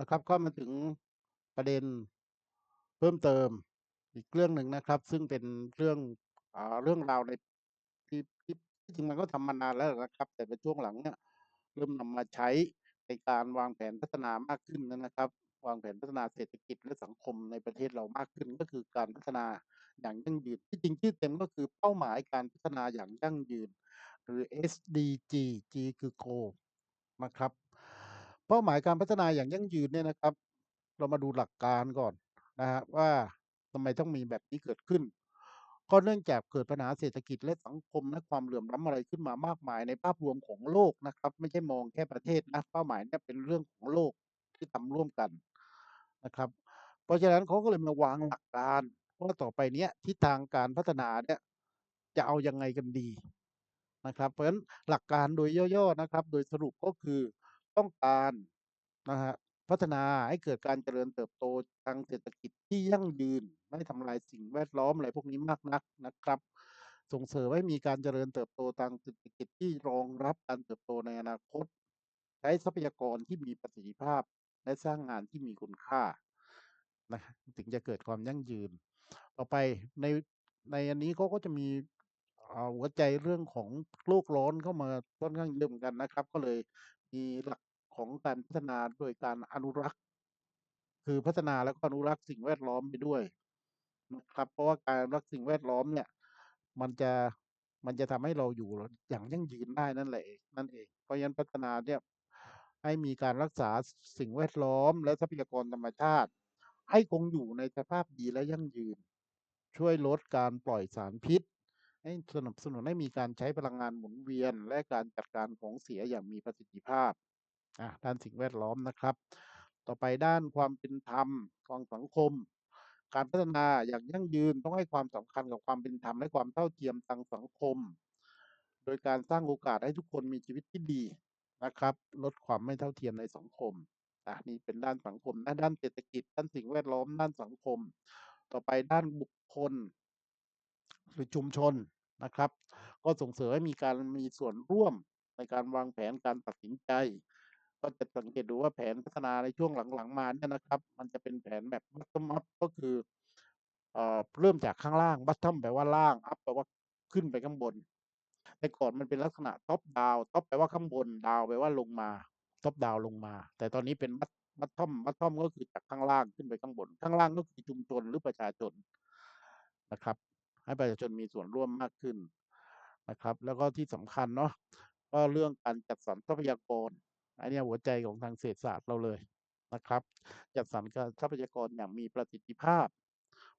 นะครับก็มาถึงประเด็นเพิ่มเติมอีกเรื่องหนึ่งนะครับ ซึ่งเป็นเรื่องอเรื่องราวในที่ที่จริงมันก็ทำมานานแล้วนะครับ แต่ในช่วงหลังเนี่ยเริ่มนำมาใช้ในการวางแผนพัฒนามากขึ้นนะครับ วางแผนพัฒนาเศรษฐกิจและสังคมในประเทศเรามากขึ้น ก็คือการพัฒนาอย่างยั่งยืนที่จริงชื่อเต็มก็คือเป้าหมายการพัฒนาอย่างยั่งยืน หรือ SDG G คือ Goal นะครับ เป้าหมายการพัฒนาอย่างยั่งยืนเนี่ยนะครับ เรามาดูหลักการก่อนนะฮะว่าทำไมต้องมีแบบนี้เกิดขึ้น ก็เนื่องจากเกิดปัญหาเศรษฐกิจและสังคมและความเหลื่อมล้ำอะไรขึ้นมามากมายในภาพรวมของโลกนะครับ ไม่ใช่มองแค่ประเทศนะเป้าหมายเนี่ยเป็นเรื่องของโลกที่ทำร่วมกันนะครับ เพราะฉะนั้นเขาก็เลยมาวางหลักการว่าต่อไปเนี้ยทิศทางการพัฒนาเนี่ยจะเอายังไงกันดีนะครับ เพราะฉะนั้นหลักการโดยย่อๆนะครับ โดยสรุปก็คือ ต้องการนะฮะพัฒนาให้เกิดการเจริญเติบโตทางเศรษฐกิจที่ยั่งยืน ไม่ทำลายสิ่งแวดล้อมอะไรพวกนี้มากนักนะครับ ส่งเสริมให้มีการเจริญเติบโตทางเศรษฐกิจที่รองรับการเติบโตในอนาคต ใช้ทรัพยากรที่มีประสิทธิภาพ และสร้างงานที่มีคุณค่านะถึงจะเกิดความยั่งยืน ต่อไปในในอันนี้เขาก็จะมีหัวใจเรื่องของโลกร้อนเข้ามาค่อนข้างเยอะเหมือนกันนะครับ ก็เลยมีหลัก ของการพัฒนาโดยการอนุรักษ์ คือพัฒนาแล้วก็อนุรักษ์สิ่งแวดล้อมไปด้วยนะครับเพราะว่าการรักสิ่งแวดล้อมเนี่ย มันจะมันจะทำให้เราอยู่อย่างยั่งยืนได้นั่นแหละนั่นเอง เพราะฉะนั้นพัฒนาเนี่ยให้มีการรักษาสิ่งแวดล้อม และทรัพยากรธรรมชาติ ให้คงอยู่ในสภาพดีและยั่งยืน ช่วยลดการปล่อยสารพิษ ให้สนับสนุนให้มีการใช้พลังงานหมุนเวียน และการจัดการของเสียอย่างมีประสิทธิภาพ อะด้านสิ่งแวดล้อมนะครับ ต่อไปด้านความเป็นธรรมของสังคม การพัฒนาอย่างยั่งยืนต้องให้ความสำคัญกับความเป็นธรรมและความเท่าเทียมทางสังคม โดยการสร้างโอกาสให้ทุกคนมีชีวิตที่ดีนะครับ ลดความไม่เท่าเทียมในสังคมอะนี่เป็นด้านสังคมนะด้านเศรษฐกิจ ด้านสิ่งแวดล้อม ด้านสังคม ต่อไปด้านบุคคล หรือชุมชนนะครับ ก็ส่งเสริมให้มีการมีส่วนร่วมในการวางแผนการตัดสินใจ ก็จะสังเกตดูว่าแผนพัฒนาในช่วงหลังๆมาเนี่ยนะครับ มันจะเป็นแผนแบบ bottom up ก็คือเอ่อเริ่มจากข้างล่าง bottom แปลว่าล่าง up แปลว่าขึ้นไปข้างบน แต่ก่อนมันเป็นลักษณะ top down top แปลว่าข้างบน down แปลว่าลงมา top down ลงมา แต่ตอนนี้เป็น bottom bottom ก็คือจากข้างล่างขึ้นไปข้างบน ข้างล่างก็คือชุมชนหรือประชาชนนะครับ ให้ประชาชนมีส่วนร่วมมากขึ้นนะครับ แล้วก็ที่สำคัญเนาะก็เรื่องการจัดสรรทรัพยากร อันนี้หัวใจของทางเศรษฐศาสตร์เราเลยนะครับ จัดสรรการทรัพยากรอย่างมีประสิทธิภาพ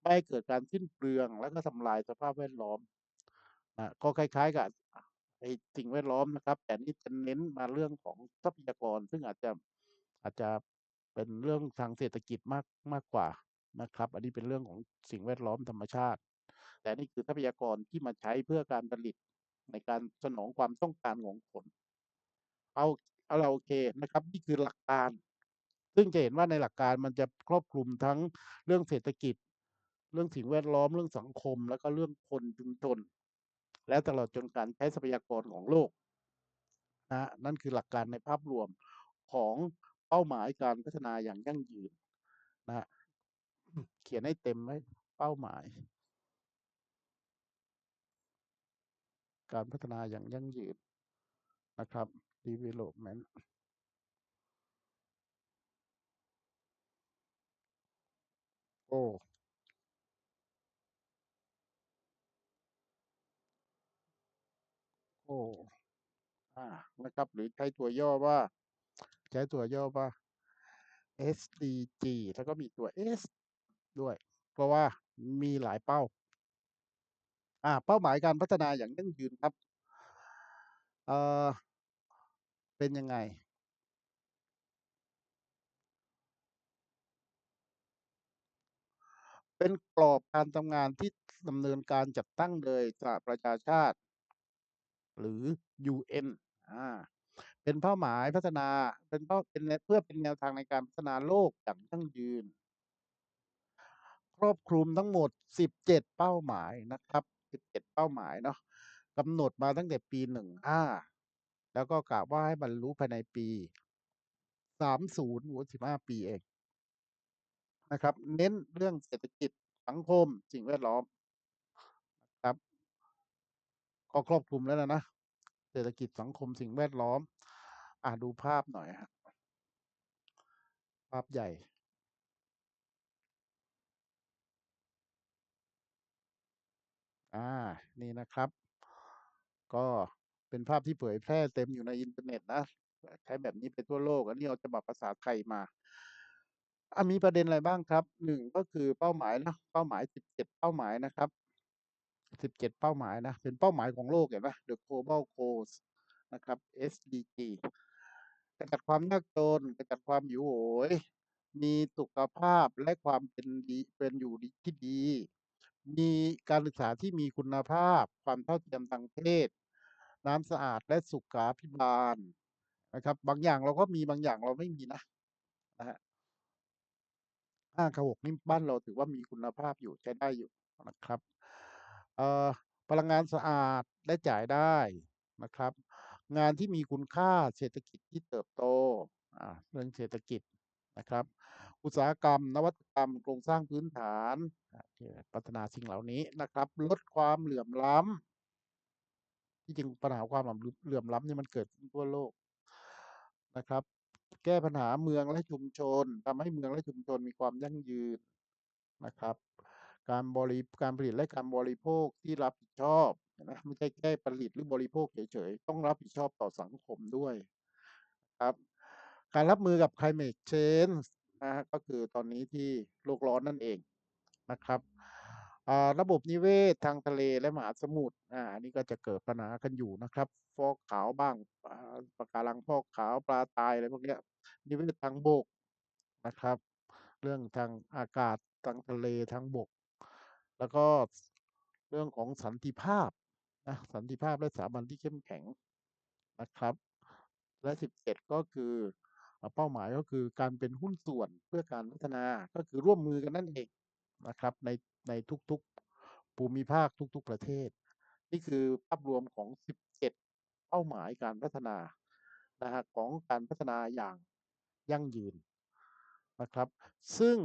ไม่ให้เกิดการสิ้นเปลืองแล้วก็ทำลายสภาพแวดล้อมนะก็คล้าย ๆ กับไอ้สิ่งแวดล้อมนะครับ แต่นี่จะเน้นมาเรื่องของทรัพยากร ซึ่งอาจจะอาจจะเป็นเรื่องทางเศรษฐกิจมากมากกว่านะครับ อันนี้เป็นเรื่องของสิ่งแวดล้อมธรรมชาติ แต่นี่คือทรัพยากรที่มาใช้เพื่อการผลิตในการสนองความต้องการของคน เอา เอาเราโอเคนะครับนี่คือหลักการ ซึ่งจะเห็นว่าในหลักการมันจะครอบคลุมทั้งเรื่องเศรษฐกิจ เรื่องสิ่งแวดล้อมเรื่องสังคม แล้วก็เรื่องคนชุมชนและตลอดจนการใช้ทรัพยากรของโลกนะนั่นคือหลักการในภาพรวมของเป้าหมายการพัฒนาอย่างยั่งยืนนะฮะเขียนให้เต็มไว้เป้าหมาย การพัฒนาอย่างยั่งยืน นะครับ development โอ้โอ้อ่านะครับ หรือใช้ตัวย่อว่า ใช้ตัวย่อว่า SDG แล้วก็มีตัว S ด้วย เพราะว่ามีหลายเป้า อ่า เป้าหมายการพัฒนาอย่างยั่งยืนครับ เอ่อ เป็นยังไง เป็นกรอบการทำงานที่ดำเนินการจัดตั้งโดยสหประชาชาติ หรือ UN อ่าเป็นเป้าหมายพัฒนาเป็นเป้าเป็นเพื่อเป็นแนวทางในการพัฒนาโลกอย่างยั่งยืน ครอบคลุมทั้งหมด 17 เป้าหมายนะครับ 17 เป้าหมายเนาะกำหนดมาตั้งแต่ปี 15 แล้วก็กะว่าให้บรรลุภายในปี 30โอ้โฮ15 ปีเองนะครับ เน้นเรื่องเศรษฐกิจสังคมสิ่งแวดล้อมครับก็ครอบคลุมแล้วล่ะนะ เศรษฐกิจสังคมสิ่งแวดล้อม อ่าดูภาพหน่อยครับภาพใหญ่อ่า นี่นะครับ ก็ เป็นภาพที่เผยแพร่เต็มอยู่ในอินเทอร์เน็ตนะใช้แบบนี้ไปทั่วโลก อันนี้เอาฉบับภาษาไทยมาอ่ามีประเด็นอะไรบ้างครับ1ก็คือเป้าหมายนะเป้าหมาย17เจ็ดเป้าหมายนะครับ17เจ็ดเป้าหมายนะเป็นเป้าหมายของโลกเห็นเปล่า The Global Goals นะครับ SDG ขจัดความยากจนขจัดความหิวโหย มีสุขภาพและความเป็นดีเป็นอยู่ดีที่ดี มีการศึกษาที่มีคุณภาพ ความเท่าเทียมทางเพศ น้ำสะอาดและสุขาภิบาลนะครับ บางอย่างเราก็มีบางอย่างเราไม่มีนะนะครับ5กับ6นี่บ้านเราถือว่ามีคุณภาพอยู่ใช้ได้อยู่นะครับเอ่อพลังงานสะอาดและจ่ายได้นะครับ งานที่มีคุณค่าเศรษฐกิจที่เติบโตอ่าเรื่องเศรษฐกิจนะครับ อุตสาหกรรม นวัตกรรม โครงสร้างพื้นฐานพัฒนาสิ่งเหล่านี้นะครับ ลดความเหลื่อมล้ำ ที่จริงปัญหาความเหลื่อมล้ำเนี่ยมันเกิดขึ้นทั่วโลกนะครับ แก้ปัญหาเมืองและชุมชนทำให้เมืองและชุมชนมีความยั่งยืนนะครับ การบริการผลิตและการบริโภคที่รับผิดชอบนะไม่ใช่แค่ผลิตหรือบริโภคเฉยๆ ต้องรับผิดชอบต่อสังคมด้วยครับการรับมือกับ Climate Change นะก็คือตอนนี้ที่โลกร้อนนั่นเองนะครับ ระบบนิเวศทางทะเลและมหาสมุทรอ่าอันนี้ก็จะเกิดปัญหากันอยู่นะครับ ฟอกขาวบ้างอ่าปะการังฟอกขาวปลาตายอะไรพวกเนี้ยนิเวศทางบกนะครับ เรื่องทางอากาศทางทะเลทางบก แล้วก็เรื่องของสันติภาพนะสันติภาพและสถาบันที่เข้มแข็งนะครับ และ 17 ก็คือเป้าหมายก็คือการเป็นหุ้นส่วนเพื่อการพัฒนาก็คือร่วมมือกันนั่นเองนะครับ ใน ในทุกๆ ภูมิภาคทุก ๆ ประเทศ นี่คือภาพรวมของ 17 เป้าหมายการพัฒนานะครับของการพัฒนาอย่างยั่งยืนนะครับ ซึ่ง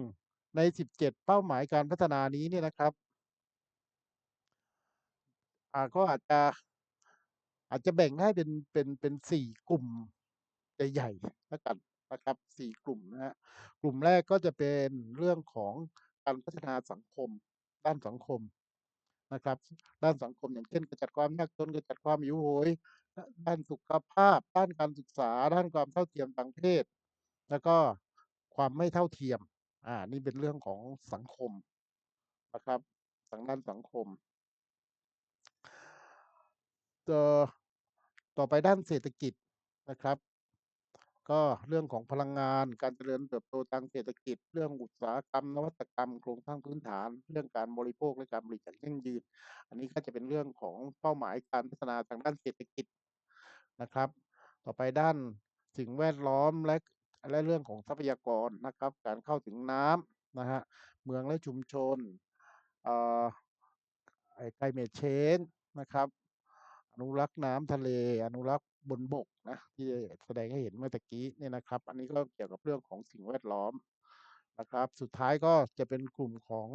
ใน 17 เป้าหมายการพัฒนานี้เนี่ยนะครับอาก็อาจจะอาจจะแบ่งให้เป็นเป็นเป็น4กลุ่มใหญ่ๆแล้วกันนะครับ4กลุ่มนะครับกลุ่มแรกก็จะเป็นเรื่องของการพัฒนาสังคม ด้านสังคมนะครับ ด้านสังคมอย่างเช่นขจัดความยากจนขจัดความหิวโหยดด้านสุขภาพ ด้านการศึกษา ด้านความเท่าเทียมทางเพศ แล้วก็ความไม่เท่าเทียม อ่า นี่เป็นเรื่องของสังคมนะครับทางด้านสังคมเอ่อต่อไปด้านเศรษฐกิจนะครับ ก็เรื่องของพลังงาน การเจริญเติบโตทางเศรษฐกิจ เรื่องอุตสาหกรรม นวัตกรรม โครงสร้างพื้นฐาน เรื่องการบริโภคและการผลิตอย่างยั่งยืน อันนี้ก็จะเป็นเรื่องของเป้าหมายการพัฒนาทางด้านเศรษฐกิจนะครับ ต่อไปด้านสิ่งแวดล้อมและและเรื่องของทรัพยากรนะครับ การเข้าถึงน้ำนะครับเมืองและชุมชนเอ่อไอ้ Climate Change นะครับอนุรักษ์น้ำทะเล อนุรักษ์ บนบกนะที่แสดงให้เห็นเมื่อตะกี้เนี่ยนะครับ อันนี้ก็เกี่ยวกับเรื่องของสิ่งแวดล้อมนะครับ สุดท้ายก็จะเป็นกลุ่มของ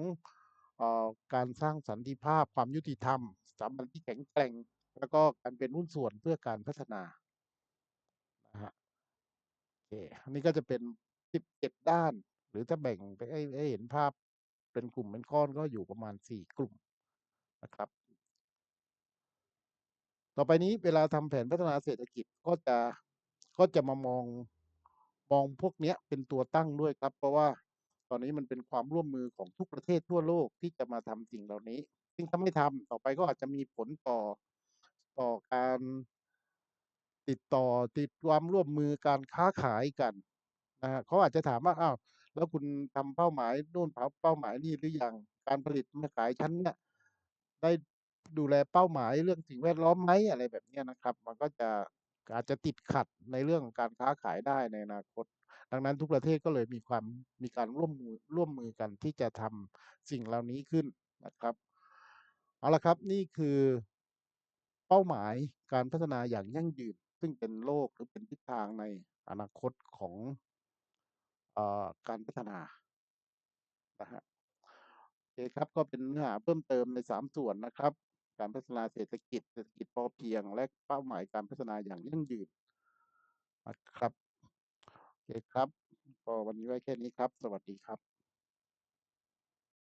ออการสร้างสันติภาพความยุติธรรมสาบันที่แข็งแกร่ง แล้วก็การเป็นหุ้นส่วนเพื่อการพัฒนานะครับโอเคอันนี้ก็จะเป็น 17 ด้าน หรือถ้าแบ่งไปให้ให้เห็นภาพเป็นกลุ่มเป็นก้อนก็อยู่ประมาณ 4 กลุ่มนะครับ ต่อไปนี้เวลาทำแผนพัฒนาเศรษฐกิจก็จะก็จะมามองมองพวกเนี้ยเป็นตัวตั้งด้วยครับ เพราะว่าตอนนี้มันเป็นความร่วมมือของทุกประเทศทั่วโลกที่จะมาทำสิ่งเหล่านี้ ซึ่งถ้าไม่ทำต่อไปก็อาจจะมีผลต่อต่อการติดต่อติดความร่วมมือการค้าขายกันนะครับเขาอาจจะถามว่า"อ้าวแล้วคุณทำเป้าหมายนู่นเป้าหมายนี่หรือยัง?การผลิตมาขายฉันเนี่ยได้ ดูแลเป้าหมายเรื่องสิ่งแวดล้อมไหม?"อะไรแบบนี้นะครับ มันก็จะอาจจะติดขัดในเรื่องของการค้าขายได้ในอนาคต ดังนั้นทุกประเทศก็เลยมีความมีการร่วมมือร่วมมือกันที่จะทำสิ่งเหล่านี้ขึ้นนะครับเอาล่ะครับนี่คือเป้าหมายการพัฒนาอย่างยั่งยืน ซึ่งเป็นโลกหรือเป็นทิศทางในอนาคตของอการพัฒนานะฮะโอเคครับก็เป็นเนื้อหาเพิ่มเติมใน 3 ส่วนนะครับ การพัฒนาเศรษฐกิจเศรษฐกิจพอเพียง และเป้าหมายการพัฒนาอย่างยั่งยืนนะครับโอเคครับ ก็วันนี้ไว้แค่นี้ครับ สวัสดีครับ